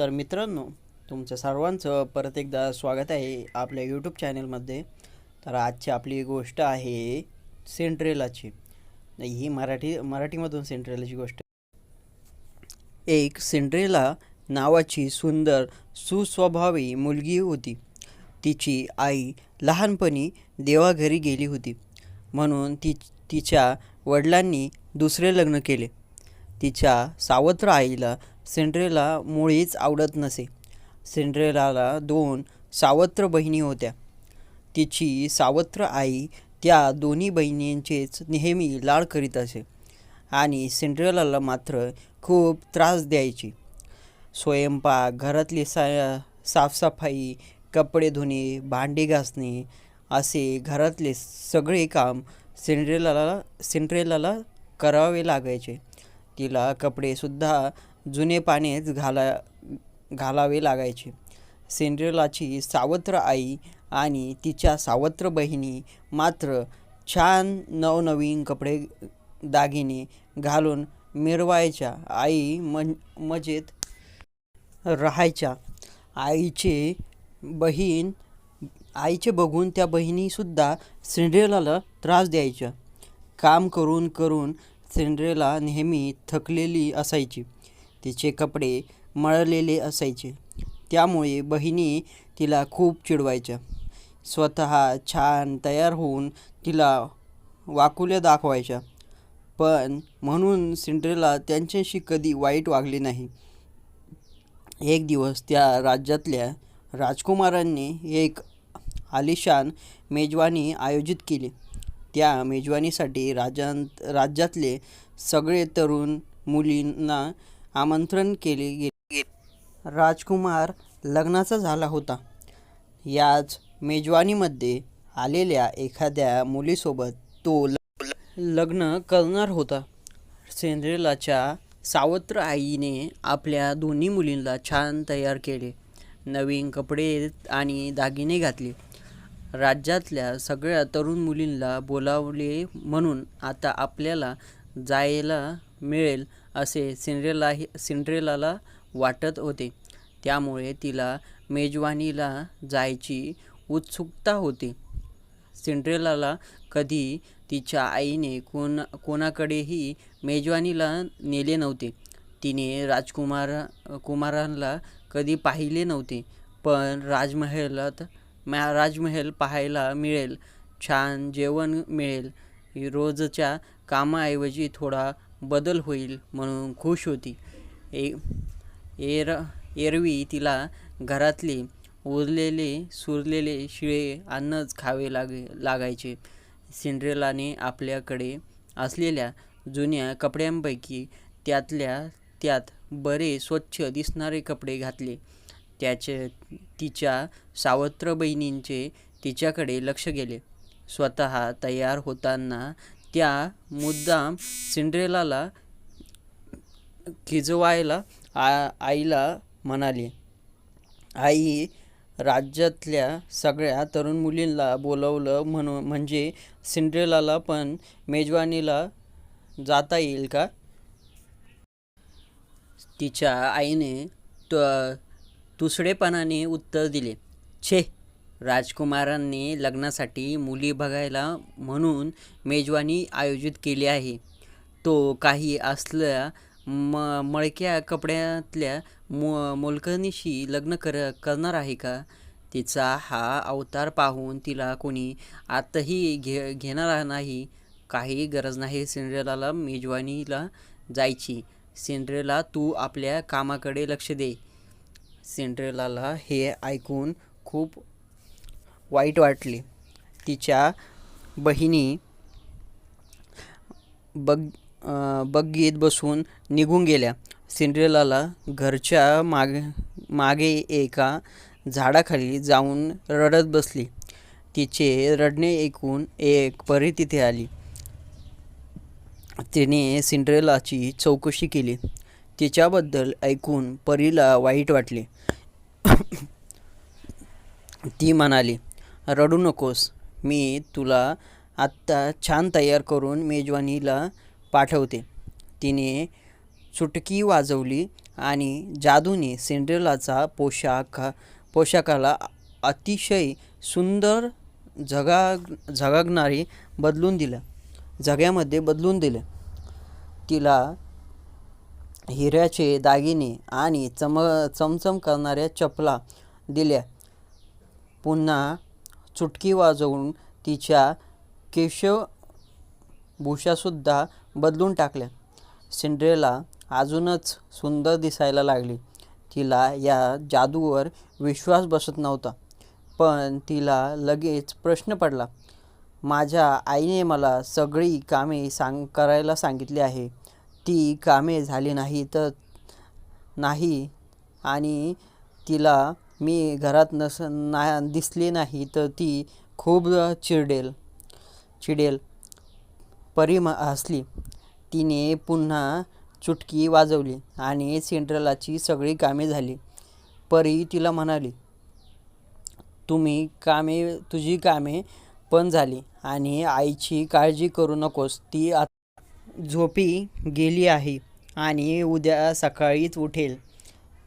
तर मित्रांनो तुमचं सर्वांचं परत एकदा स्वागत आहे आपल्या यूट्यूब चॅनलमध्ये तर आजची आपली गोष्ट आहे सेंट्रेलाची. ही मराठी मराठीमधून सेंट्रेलाची गोष्ट एक सिंड्रेला नावाची सुंदर सुस्वभावी मुलगी होती. तिची आई लहानपणी देवाघरी गेली होती. म्हणून ती तिच्या वडिलांनी दुसरे लग्न केले. तिच्या सावत्र आईला सिंड्रेला मुळीच आवडत नसे. सिंड्रेलाला दोन सावत्र बहिणी होत्या. तिची सावत्र आई त्या दोन्ही बहिणींचेच नेहमी लाड करीत असे आणि सिंड्रेलाला मात्र खूप त्रास द्यायची. स्वयंपाक घरातली सा साफसफाई कपडे धुणे भांडी घासणे असे घरातले सगळे काम सिंड्रेलाला सिंड्रेलाला करावे लागायचे. तिला कपडेसुद्धा जुने पानेच घाला घालावे लागायचे. सिंड्रेलाची सावत्र आई आणि तिच्या सावत्र बहिणी मात्र छान नवनवीन कपडे दागिने घालून मिरवायच्या. आई मन मजेत राहायच्या. आईचे बहीण आईचे बघून त्या बहिणीसुद्धा सिंड्रेलाला त्रास द्यायच्या. काम करून करून सिंड्रेला नेहमी थकलेली असायची. तिचे कपडे मळलेले असायचे. त्यामुळे बहिणी तिला खूप चिडवायच्या. स्वतः छान तयार होऊन तिला वाकुल्या दाखवायच्या. पण म्हणून सिंड्रेला त्यांच्याशी कधी वाईट वागली नाही. एक दिवस त्या राज्यातल्या राजकुमारांनी एक आलिशान मेजवानी आयोजित केली. त्या मेजवानीसाठी राजांत राज्यातले सगळे तरुण मुलींना आमंत्रण केले गेले. राजकुमार लग्नाचा झाला होता. याच मेजवानीमध्ये आलेल्या एखाद्या मुलीसोबत तो लग्न करणार होता. सेंद्रेलाच्या सावत्र आईने आपल्या दोन्ही मुलींना छान तयार केले. नवीन कपडे आणि दागिने घातले. राज्यातल्या सगळ्या तरुण मुलींना बोलावले म्हणून आता आपल्याला जायला मिळेल असे सिंड्रेलाही सिंड्रेलाला वाटत होते. त्यामुळे तिला मेजवानीला जायची उत्सुकता होती. सिंड्रेलाला कधी तिच्या आईने कोण कोणाकडेही मेजवानीला नेले नव्हते. तिने राजकुमार कुमारांना कधी पाहिले नव्हते. पण राजमहलात मॅ राजमहल पाहायला मिळेल. छान जेवण मिळेल. रोजच्या कामाऐवजी थोडा बदल होईल म्हणून खुश होती. ए एर एरवी तिला घरातले उरलेले सुरलेले शिळे अन्नच खावे लागे लागायचे. सिंड्रेलाने आपल्याकडे असलेल्या जुन्या कपड्यांपैकी त्यातल्या त्यात बरे स्वच्छ दिसणारे कपडे घातले. त्याचे तिच्या सावत्र बहिणींचे तिच्याकडे लक्ष गेले. स्वतः तयार होताना त्या मुद्दाम सिंड्रेलाला खिजवायला आ आईला म्हणाली. आई राज्यातल्या सगळ्या तरुण मुलींना बोलवलं म्हणून म्हणजे सिंड्रेलाला पण मेजवानीला जाता येईल का? तिच्या आईने त तुसडेपणाने उत्तर दिले. छे राजकुमारांनी लग्नासाठी मुली बघायला म्हणून मेजवानी आयोजित केली आहे. तो काही असल्या म मळक्या कपड्यातल्या मो मोलकनीशी लग्न कर करणार आहे का? तिचा हा अवतार पाहून तिला कोणी आताही घे घेणार नाही. काही गरज नाही सिंड्रेलाला मेजवानीला जायची. सिंड्रेला तू आपल्या कामाकडे लक्ष दे. सिंड्रेलाला हे ऐकून खूप वाईट वाटले. तिच्या बहिणी बग बग्गीत बसून निघून गेल्या. सिंड्रेलाला घरच्या मागे मागे एका झाडाखाली जाऊन रडत बसली. तिचे रडणे ऐकून एक परी तिथे आली. तिने सिंड्रेलाची चौकशी केली. तिच्याबद्दल ऐकून परीला वाईट वाटले. ती म्हणाली रडू नकोस. मी तुला आत्ता छान तयार करून मेजवानीला पाठवते. तिने चुटकी वाजवली आणि जादूने सिंड्रेलाचा पोशाख पोशाखाला अतिशय सुंदर झगा झगागणारी बदलून दिलं. झग्यामध्ये बदलून दिलं. तिला हिऱ्याचे दागिने आणि चम चमचम करणाऱ्या चपला दिल्या. पुन्हा चुटकी वाजवून तिच्या केशभूषासुद्धा बदलून टाकल्या. सिंड्रेला अजूनच सुंदर दिसायला लागली. तिला या जादूवर विश्वास बसत नव्हता पण तिला लगेच प्रश्न पडला माझ्या आईने मला सगळी कामे सांग करायला सांगितली आहे. ती कामे झाली नाही तर नाही आणि तिला मी घरात नस ना दिसली नाही तर ती खूप चिडेल चिडेल परी म हसली. तिने पुन्हा चुटकी वाजवली आणि सेंट्रलाची सगळी कामे झाली. परी तिला म्हणाली तुम्ही कामे तुझी कामे पण झाली आणि आईची काळजी करू नकोस ती आता झोपी गेली आहे आणि उद्या सकाळीच उठेल.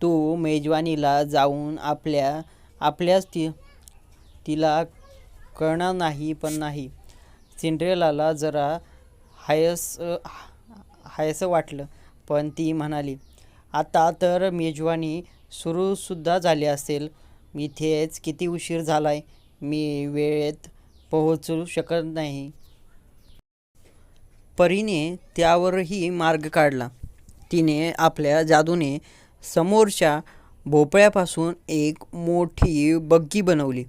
तू मेजवानीला जाऊन आपल्या आपल्याच ती तिला कळणार नाही पण नाही. सिंड्रेलाला जरा हायस हायसं वाटलं पण ती म्हणाली आता तर मेजवानी सुरूसुद्धा झाली असेल. इथेच किती उशीर झाला आहे मी वेळेत पोहोचू शकत नाही. परीने त्यावरही मार्ग काढला. तिने आपल्या जादूने समोरच्या भोपळ्यापासून एक मोठी बग्गी बनवली.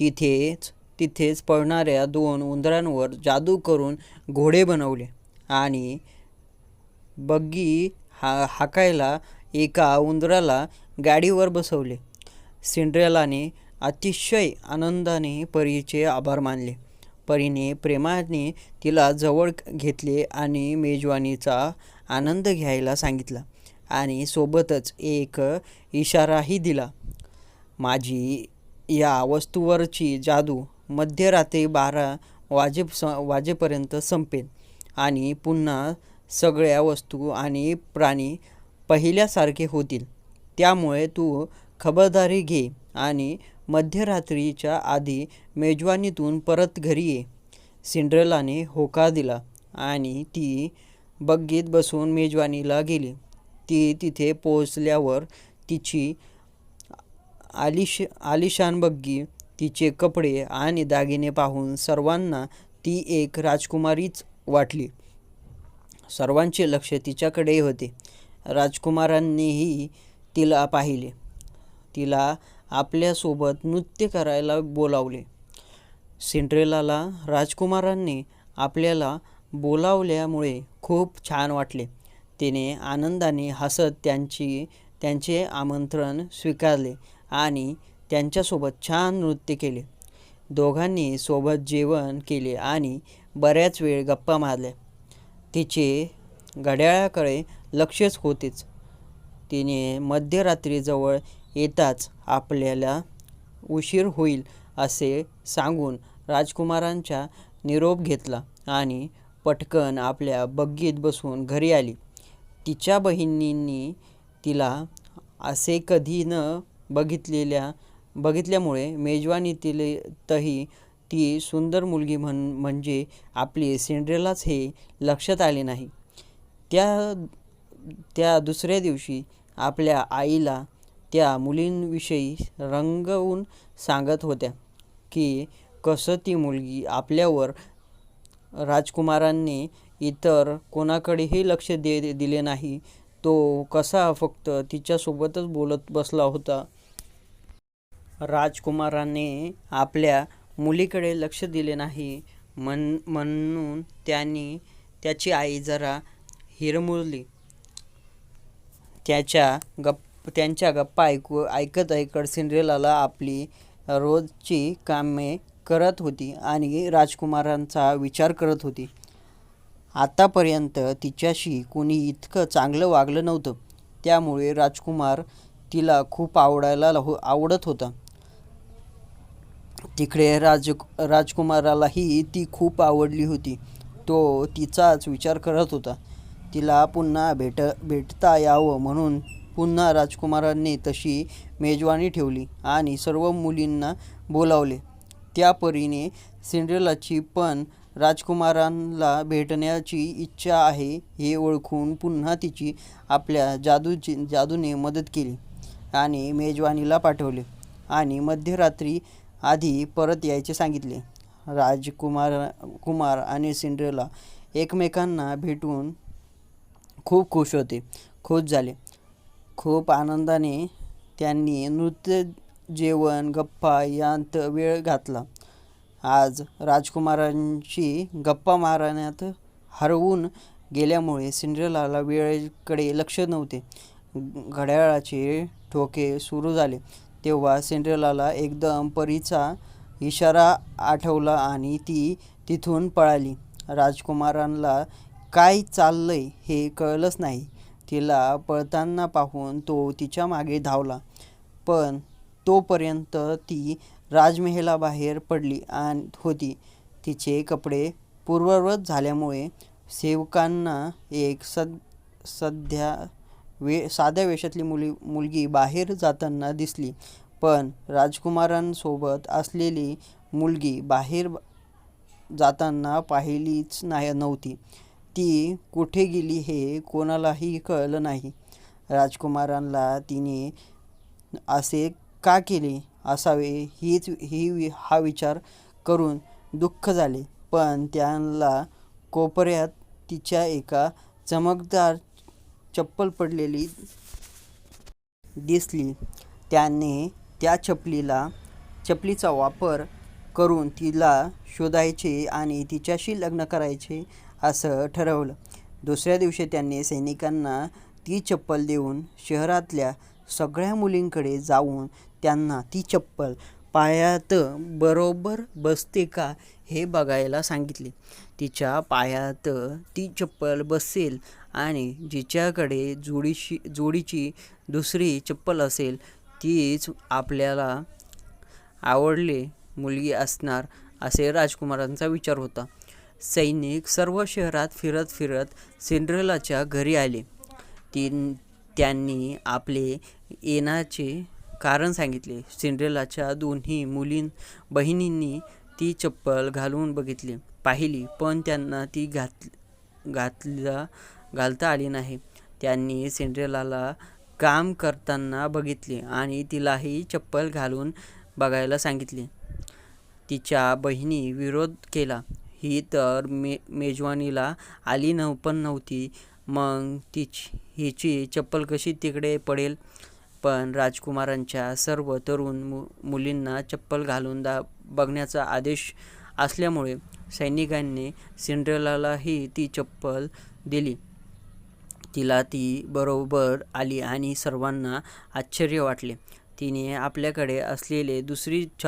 तिथेच तिथेच पळणाऱ्या दोन उंदरांवर जादू करून घोडे बनवले आणि बग्गी हा हाकायला एका उंदराला गाडीवर बसवले. सिंड्रेलाने अतिशय आनंदाने परीचे आभार मानले. परीने प्रेमाने तिला जवळ घेतले आणि मेजवानीचा आनंद घ्यायला सांगितला. आणि सोबतच एक इशाराही दिला. माझी या वस्तूवरची जादू मध्यरात्री बारा वाजे स वाजेपर्यंत संपेल आणि पुन्हा सगळ्या वस्तू आणि प्राणी पहिल्यासारखे होतील. त्यामुळे तू खबरदारी घे आणि मध्यरात्रीच्या आधी मेजवानीतून परत घरी ये सिंड्रेलाने होकार दिला आणि ती बग्गीत बसून मेजवानीला गेली. ती तिथे पोहोचल्यावर तिची आलिश आलिशान बग्गी तिचे कपडे आणि दागिने पाहून सर्वांना ती एक राजकुमारीच वाटली. सर्वांचे लक्ष तिच्याकडे होते. राजकुमारांनीही तिला पाहिले. तिला आपल्यासोबत नृत्य करायला बोलावले. सिंड्रेलाला राजकुमारांनी आपल्याला बोलावल्यामुळे खूप छान वाटले. तिने आनंदाने हसत त्यांची त्यांचे आमंत्रण स्वीकारले आणि त्यांच्यासोबत छान नृत्य केले. दोघांनी सोबत जेवण केले आणि बऱ्याच वेळ गप्पा मारल्या. तिचे घड्याळाकडे लक्षच होतेच. तिने मध्यरात्रीजवळ येताच आपल्याला उशीर होईल असे सांगून राजकुमारांचा निरोप घेतला आणि पटकन आपल्या बग्गीत बसून घरी आली. तिच्या बहिणींनी तिला असे कधी न बघितलेल्या बघितल्यामुळे मेजवानीतीलतही ती सुंदर मुलगी म्हण म्हणजे आपली सिंड्रेलाच हे लक्षात आले नाही. त्या त्या दुसऱ्या दिवशी आपल्या आईला त्या मुलींविषयी रंगवून सांगत होत्या की कसं ती मुलगी आपल्यावर राजकुमारांनी इतर कोणाकडेही लक्ष दे दिले नाही. तो कसा फक्त तिच्यासोबतच बोलत बसला होता. राजकुमाराने आपल्या मुलीकडे लक्ष दिले नाही. म्हण म्हणून त्यांनी त्याची आई जरा हिरमुरली. त्याच्या गप त्यांच्या गप्पा ऐकू ऐकत ऐकत सिंड्रेलाला आपली रोजची कामे करत होती आणि राजकुमारांचा विचार करत होती. आतापर्यंत तिच्याशी कोणी इतकं चांगलं वागलं नव्हतं. त्यामुळे राजकुमार तिला खूप आवडायला हो आवडत होता. तिकडे राज राजकुमारालाही ती खूप आवडली होती. तो तिचाच विचार करत होता. तिला पुन्हा भेट भेटता यावं म्हणून पुन्हा राजकुमारांनी तशी मेजवानी ठेवली आणि सर्व मुलींना बोलावले. त्या परीने सिंड्रेलाची पण राजकुमारांना भेटण्याची इच्छा आहे हे ओळखून पुन्हा तिची आपल्या जादूची जादूने मदत केली आणि मेजवानीला पाठवले आणि मध्यरात्री आधी परत यायचे सांगितले. राजकुमार कुमार आणि सिंड्रेला एकमेकांना भेटून खूप खुश होते खुश झाले. खूप आनंदाने त्यांनी नृत्य जेवण गप्पा यांत वेळ घातला. आज राजकुमारांशी गप्पा मारण्यात हरवून गेल्यामुळे सिंड्रेलाला वेळेकडे लक्ष नव्हते. घड्याळाचे ठोके सुरू झाले. तेव्हा सिंड्रेलाला एकदम परीचा इशारा आठवला आणि ती तिथून पळाली. राजकुमारांना काय चाललंय हे कळलंच नाही. तिला पळताना पाहून तो तिच्यामागे धावला. पण तोपर्यंत ती राजमहेलाबाहेर पडली आणि होती. तिचे कपडे पूर्ववत झाल्यामुळे सेवकांना एक सद सध्या वे साध्या वेशातली मुली मुलगी बाहेर जाताना दिसली. पण राजकुमारांसोबत असलेली मुलगी बाहेर जाताना पाहिलीच नाही नव्हती. ती कुठे गेली हे कोणालाही कळलं नाही. राजकुमारांना तिने असे का केले? असावे हीच ही वि- हा विचार करून दुःख झाले. पण त्यांना कोपऱ्यात तिच्या एका चमकदार चप्पल पडलेली दिसली. त्याने त्या चपलीला चपलीचा वापर करून तिला शोधायचे आणि तिच्याशी लग्न करायचे असं ठरवलं. दुसऱ्या दिवशी त्यांनी सैनिकांना ती चप्पल देऊन शहरातल्या सगळ्या मुलींकडे जाऊन त्यांना ती चप्पल पायात बरोबर बसते का हे बघायला सांगितले. तिच्या पायात ती चप्पल बसेल आणि जिच्याकडे जोडीशी जोडीची दुसरी चप्पल असेल तीच आपल्याला आवडले मुलगी असणार असे राजकुमारांचा विचार होता. सैनिक सर्व शहरात फिरत फिरत सिंड्रेलाच्या घरी आले. ती त्यांनी आपले येण्याचे कारण सांगितले. सिंड्रेलाच्या दोन्ही मुलीं बहिणींनी ती चप्पल घालून बघितली. पाहिली पण त्यांना ती घात घातला घालता आली नाही. त्यांनी सिंड्रेलाला काम करताना बघितले आणि तिलाही चप्पल घालून बघायला सांगितले. तिच्या बहिणी विरोध केला. ही तर मे मेजवानीला आली नव पण नव्हती. मग तिची हिची चप्पल कशी तिकडे पडेल? पण राजकुमारांच्या सर्व तरुण मु मुलींना चप्पल घालून दा बघण्याचा आदेश असल्यामुळे सैनिकांनी सिंड्रेलालाही ती चप्पल दिली. तिला ती बरोबर आली आणि सर्वांना आश्चर्य वाटले. तिने आपल्याकडे असलेले दुसरी छ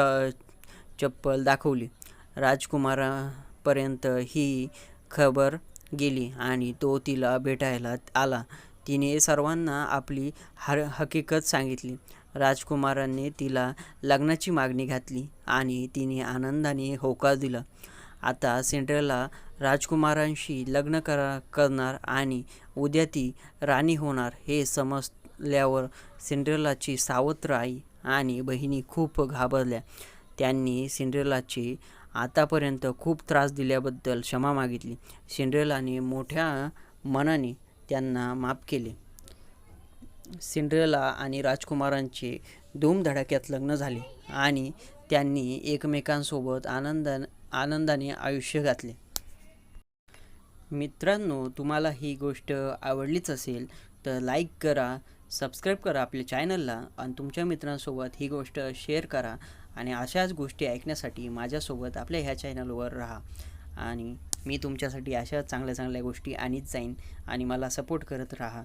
चप्पल दाखवली. राजकुमारापर्यंत ही खबर गेली आणि तो तिला भेटायला आला. तिने सर्वांना आपली हर हकीकत सांगितली. राजकुमारांनी तिला लग्नाची मागणी घातली आणि तिने आनंदाने होकार दिला. आता सिंड्रेला राजकुमारांशी लग्न करा करणार आणि उद्या ती राणी होणार हे समजल्यावर सिंड्रेलाची सावत्र आई आणि बहिणी खूप घाबरल्या. त्यांनी सिंड्रेलाचे आतापर्यंत खूप त्रास दिल्याबद्दल क्षमा मागितली. सिंड्रेलाने मोठ्या मनाने त्यांना माफ केले. सिंड्रेला आणि राजकुमारांचे धूमधडाक्यात लग्न झाले आणि त्यांनी एकमेकांसोबत आनंद आनंदाने आयुष्य घातले. मित्रांनो तुम्हाला ही गोष्ट आवडलीच असेल तर लाईक करा सबस्क्राईब करा आपल्या चॅनलला आणि तुमच्या मित्रांसोबत ही गोष्ट शेअर करा. आणि अशाच गोष्टी ऐकण्यासाठी माझ्यासोबत आपल्या ह्या चॅनलवर राहा. आणि मी तुमच्यासाठी अशा चांगल्या चांगल्या गोष्टी आणीत जाईन आणि मला सपोर्ट करत राहा.